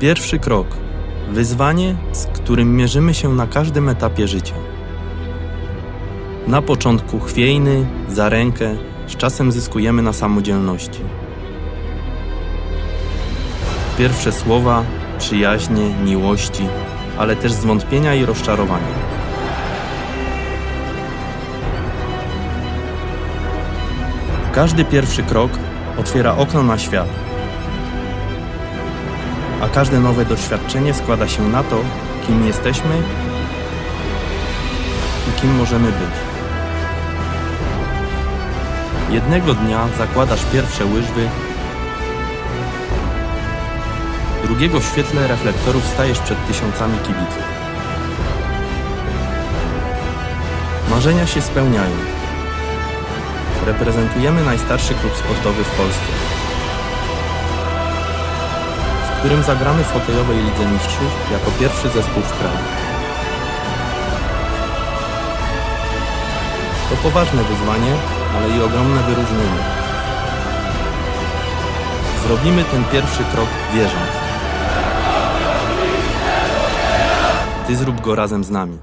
Pierwszy krok. Wyzwanie, z którym mierzymy się na każdym etapie życia. Na początku chwiejny, za rękę, z czasem zyskujemy na samodzielności. Pierwsze słowa, przyjaźnie, miłości, ale też zwątpienia i rozczarowania. Każdy pierwszy krok otwiera okno na świat, a każde nowe doświadczenie składa się na to, kim jesteśmy i kim możemy być. Jednego dnia zakładasz pierwsze łyżwy, drugiego w świetle reflektorów stajesz przed tysiącami kibiców. Marzenia się spełniają. Reprezentujemy najstarszy klub sportowy w Polsce, którym zagramy w hokejowej Lidze Mistrzów jako pierwszy zespół w kraju. To poważne wyzwanie, ale i ogromne wyróżnienie. Zrobimy ten pierwszy krok wierząc. Ty zrób go razem z nami.